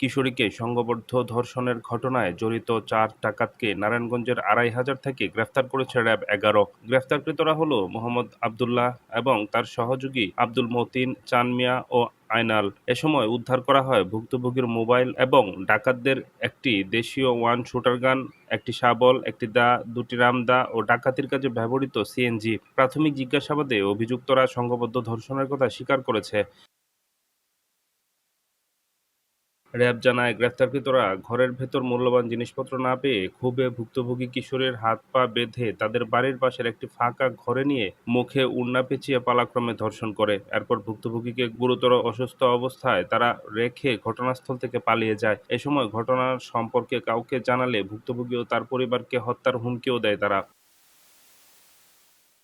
কিশোরীকে সংঘবদ্ধ ধর্ষণের ঘটনায় জড়িত চার ডাকাতকে নারায়ণগঞ্জের আড়াই হাজার থেকে গ্রেফতার করেছে র্যাব এগারো। গ্রেফতারকৃতরা হল মোহাম্মদ আবদুল্লাহ এবং তার সহযোগী আব্দুল মতিন, চান মিয়া ও আয়নাল। এ সময় উদ্ধার করা হয় ভুক্তভোগীর মোবাইল এবং ডাকাতদের একটি দেশীয় ওয়ান শুটার গান, একটি শাবল, একটি দা, দুটি রামদা ও ডাকাতির কাজে ব্যবহৃত সিএনজি। প্রাথমিক জিজ্ঞাসাবাদে অভিযুক্তরা সংঘবদ্ধ ধর্ষণের কথা স্বীকার করেছে। র্যাব জানায়, গ্রেফতারকৃতরা ঘরের ভেতর মূল্যবান জিনিসপত্র না পেয়ে ক্ষোভে ভুক্তভোগী কিশোরের হাত পা বেঁধে তাদের বাড়ির পাশের একটি ফাঁকা ঘরে নিয়ে মুখে উন্না পেঁচিয়ে পালাক্রমে ধর্ষণ করে। এরপর ভুক্তভোগীকে গুরুতর অসুস্থ অবস্থায় তারা রেখে ঘটনাস্থল থেকে পালিয়ে যায়। এ সময় ঘটনার সম্পর্কে কাউকে জানালে ভুক্তভোগী ও তার পরিবারকে হত্যার হুমকিও দেয় তারা।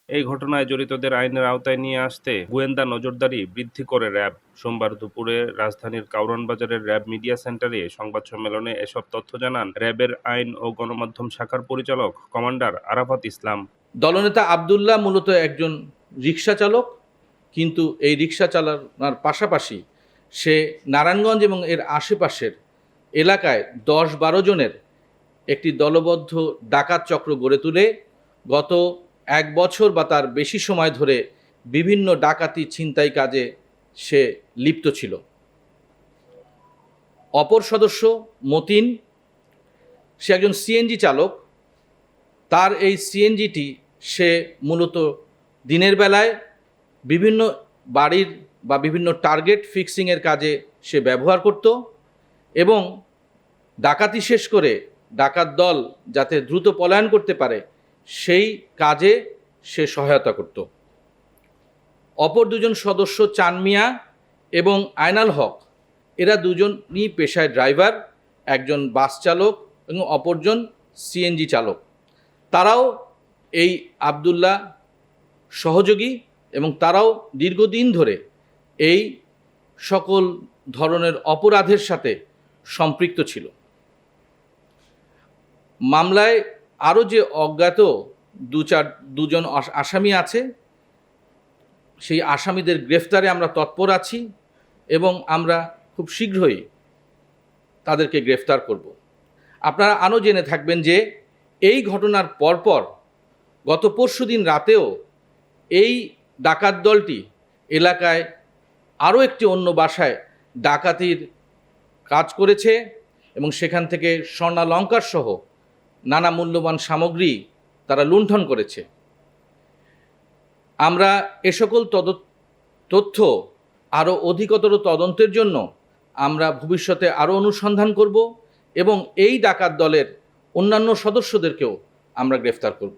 এই ঘটনায় জড়িতদের আইনের আওতায় নিয়ে আসতে গোয়েন্দা নজরদারি বৃদ্ধি করে র্যাব। সোমবার দুপুরে রাজধানীর কাউরান বাজারের র্যাব মিডিয়া সেন্টারে সংবাদ সম্মেলনে এসব তথ্য জানান র্যাবের আইন ও গণমাধ্যম শাখার পরিচালক কমান্ডার আরাফাত ইসলাম। দলনেতা আবদুল্লাহ মূলত একজন রিক্সা চালক, কিন্তু এই রিক্সা চালানোর পাশাপাশি সে নারায়ণগঞ্জ এবং এর আশেপাশের এলাকায় দশ বারো জনের একটি দলবদ্ধ ডাকাত চক্র গড়ে তুলে গত এক বছর বা তার বেশি সময় ধরে বিভিন্ন ডাকাতি ছিনতাই কাজে সে লিপ্ত ছিল। অপর সদস্য মতিন, সে একজন সিএনজি চালক। তার এই সিএনজিটি সে মূলত দিনের বেলায় বিভিন্ন বাড়ির বা বিভিন্ন টার্গেট ফিক্সিংয়ের কাজে সে ব্যবহার করত এবং ডাকাতি শেষ করে ডাকাত দল যাতে দ্রুত পলায়ন করতে পারে সেই কাজে সে সহায়তা করত। অপর দুজন সদস্য চানমিয়া এবং আয়নাল হক, এরা দুজনই পেশায় ড্রাইভার, একজন বাস চালক এবং অপরজন সিএনজি চালক। তারাও এই আবদুল্লাহ সহযোগী এবং তারাও দীর্ঘদিন ধরে এই সকল ধরনের অপরাধের সাথে সম্পৃক্ত ছিল। মামলায় আরও যে অজ্ঞাত দু চার, দুজন আস- আসামি আছে, সেই আসামিদের গ্রেফতারে আমরা তৎপর আছি এবং আমরা খুব শীঘ্রই তাদেরকে গ্রেফতার করব। আপনারা আরও জেনে থাকবেন যে এই ঘটনার পরপর গত পরশু দিন রাতেও এই ডাকাত দলটি এলাকায় আরও একটি অন্য বাসায় ডাকাতির কাজ করেছে এবং সেখান থেকে স্বর্ণালঙ্কার সহ নানা মূল্যবান সামগ্রী তারা লুণ্ঠন করেছে। আমরা এ সকল তদ, তথ্য আরও অধিকতর তদন্তের জন্য আমরা ভবিষ্যতে আরও অনুসন্ধান করব এবং এই ডাকাত দলের অন্যান্য সদস্যদেরকেও আমরা গ্রেফতার করব।